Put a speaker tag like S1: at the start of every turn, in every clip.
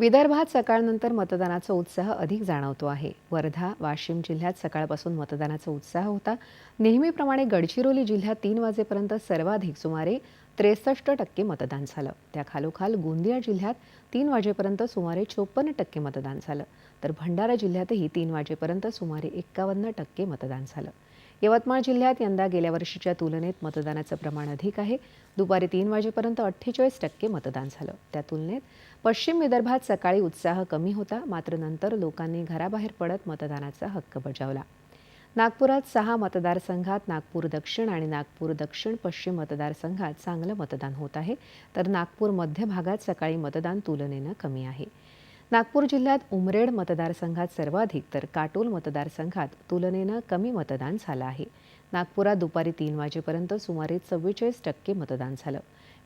S1: विदर्भात सकाळनंतर मतदानाचा उत्साह अधिक जाणवतो आहे वर्धा वाशिम जिल्ह्यात सकाळपासून मतदानाचा उत्साह होता नेहमीप्रमाणे गडचिरोली जिल्ह्यात तीन वाजेपर्यंत सर्वाधिक सुमारे त्रेसष्ट टक्के मतदान झालं त्या खालोखाल गोंदिया जिल्ह्यात तीन वाजेपर्यंत सुमारे चोपन्न टक्के मतदान झालं तर भंडारा जिल्ह्यातही तीन वाजेपर्यंत सुमारे एक्कावन्न टक्के मतदान झालं यवतमाळ जिल्ह्यात यंदा गेल्या वर्षीच्या तुलनेत मतदानाचं प्रमाण अधिक आहे दुपारी तीन वाजेपर्यंत अठ्ठेचाळीस टक्के मतदान झालं त्या तुलनेत पश्चिम विदर्भात सकाळी उत्साह कमी होता मात्र नंतर लोकांनी घराबाहेर पडत मतदानाचा हक्क बजावला नागपुरात सहा मतदारसंघात नागपूर दक्षिण आणि नागपूर दक्षिण पश्चिम मतदारसंघात चांगलं मतदान होत आहे तर नागपूर मध्य भागात सकाळी मतदान तुलनेनं कमी आहे नागपूर जिल्ह्यात उमरेड मतदारसंघात सर्वाधिक तर काटोल मतदारसंघात तुलनेनं कमी मतदान झालं आहे नागपुरात दुपारी तीन वाजेपर्यंत सुमारे चव्वेचाळीस टक्के मतदान झालं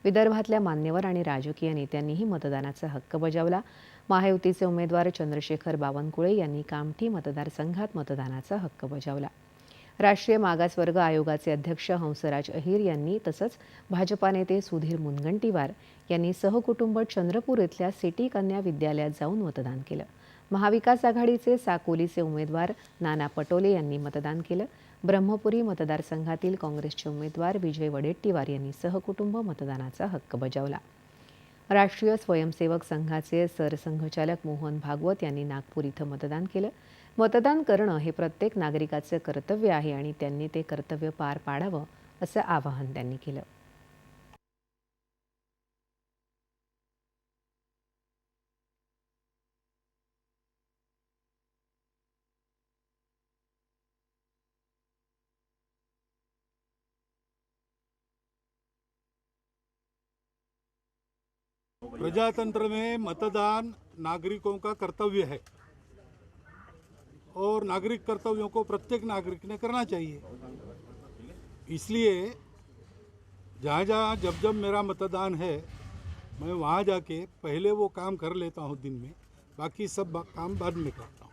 S1: विदर्भातल्या मान्यवर आणि राजकीय नेत्यांनीही मतदानाचा हक्क बजावला महायुतीचे उमेदवार चंद्रशेखर बावनकुळे यांनी कामठी मतदारसंघात मतदानाचा हक्क बजावला राष्ट्रीय मागासवर्ग आयोगाचे अध्यक्ष हंसराज अहिर यांनी तसंच भाजपा नेते सुधीर मुनगंटीवार यांनी सहकुटुंब चंद्रपूर इथल्या सिटी कन्या विद्यालयात जाऊन मतदान केलं महाविकास आघाडीचे साकोलीचे उमेदवार नाना पटोले यांनी मतदान केलं ब्रह्मपुरी मतदारसंघातील काँग्रेसचे उमेदवार विजय वडेट्टीवार यांनी सहकुटुंब मतदानाचा हक्क बजावला राष्ट्रीय स्वयंसेवक संघाचे सरसंघचालक मोहन भागवत यांनी नागपूर इथं मतदान केलं मतदान करणं हे प्रत्येक नागरिकाचं कर्तव्य आहे आणि त्यांनी ते कर्तव्य पार पाडावं असं आवाहन त्यांनी केलं
S2: प्रजातंत्र में मतदान नागरिकों का कर्तव्य है और नागरिक कर्तव्यों को प्रत्येक नागरिक ने करना चाहिए इसलिए जहाँ जहाँ जब जब मेरा मतदान है मैं वहाँ जाके पहले वो काम कर लेता हूँ दिन में बाकी सब काम बाद में करता हूँ